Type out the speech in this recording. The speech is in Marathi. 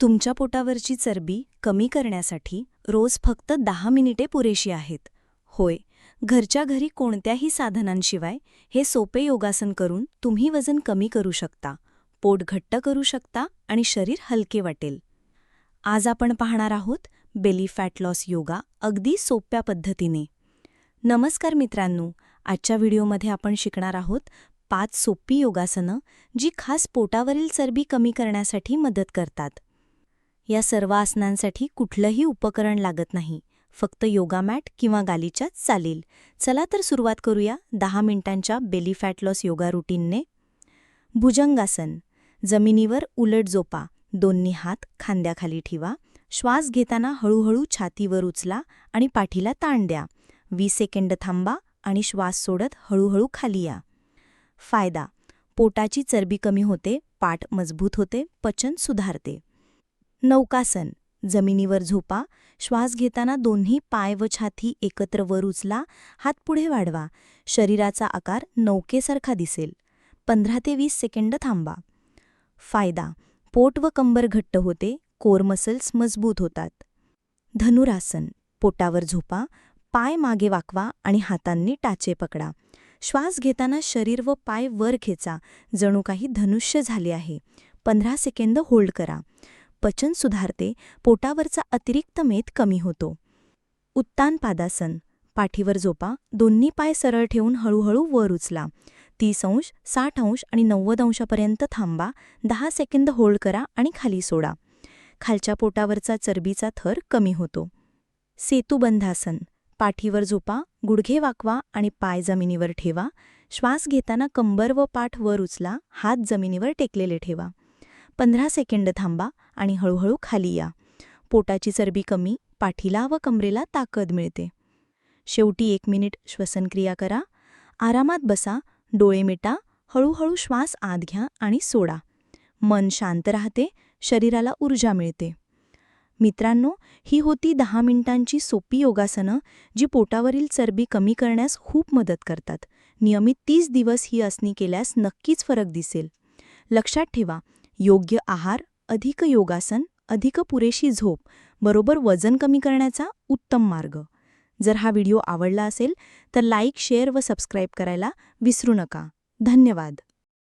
तुमच्या पोटावरची चरबी कमी करण्यासाठी रोज फक्त दहा मिनिटे पुरेशी आहेत. होय घरच्या घरी कोणत्याही साधनांशिवाय हे सोपे योगासन करून तुम्ही वजन कमी करू शकता पोट घट्ट करू शकता आणि शरीर हलके वाटेल. आज आपण पाहणार आहोत बेली फॅट लॉस योगा अगदी सोप्या पद्धतीने. नमस्कार मित्रांनो आजच्या व्हिडिओमध्ये आपण शिकणार आहोत पाच सोपी योगासनं जी खास पोटावरील चरबी कमी करण्यासाठी मदत करतात. या सर्व आसनांसाठी कुठलंही उपकरण लागत नाही. फक्त योगा मॅट किंवा गालीच्याच चालेल. चला तर सुरुवात करूया दहा मिनिटांच्या बेली फॅट लॉस योगा रुटीनने भुजंगासन. जमिनीवर उलट झोपा दोन्ही हात खांद्याखाली ठेवा. श्वास घेताना हळूहळू छातीवर उचला आणि पाठीला ताण द्या. वीस सेकंड थांबा आणि श्वास सोडत हळूहळू खाली या. फायदा. पोटाची चरबी कमी होते पाठ मजबूत होते पचन सुधारते. नौकासन. जमिनीवर झोपा श्वास घेताना दोन्ही पाय व छाती एकत्र वर उचला हात पुढे वाढवा. शरीराचा आकार नौकेसारखा दिसेल. पंधरा ते वीस सेकंड थांबा. फायदा. पोट व कंबर घट्ट होते कोर मसल्स मजबूत होतात. धनुरासन. पोटावर झोपा पाय मागे वाकवा आणि हातांनी टाचे पकडा. श्वास घेताना शरीर व पाय वर खेचा जणू काही धनुष्य झाले आहे. पंधरा सेकंद होल्ड करा. पचन सुधारते पोटावरचा अतिरिक्त मेद कमी होतो. उत्तान पादासन पाठीवर झोपा दोन्ही पाय सरळ ठेवून हळूहळू वर उचला. तीस अंश साठ अंश आणि नव्वद अंशापर्यंत थांबा दहा सेकंद होल्ड करा आणि खाली सोडा. खालच्या पोटावरचा चरबीचा थर कमी होतो. सेतुबंधासन पाठीवर झोपा गुडघे वाकवा आणि पाय जमिनीवर ठेवा. श्वास घेताना कंबर व पाठ वर उचला हात जमिनीवर टेकलेले ठेवा. पंधरा सेकंड थांबा आणि हळूहळू खाली या. पोटाची चरबी कमी पाठीला व कमरेला ताकद मिळते. शेवटी एक मिनिट श्वसनक्रिया करा. आरामात बसा डोळे मिटा हळूहळू श्वास आत घ्या आणि सोडा. मन शांत राहते शरीराला ऊर्जा मिळते. मित्रांनो ही होती दहा मिनिटांची सोपी योगासनं जी पोटावरील चरबी कमी करण्यास खूप मदत करतात. नियमित तीस दिवस ही आसनी केल्यास नक्कीच फरक दिसेल. लक्षात ठेवा योग्य आहार अधिक योगासन अधिक पुरेशी झोप बरोबर वजन कमी करण्याचा उत्तम मार्ग. जर हा व्हिडिओ आवडला असेल तर लाईक शेअर व सबस्क्राईब करायला विसरू नका. धन्यवाद.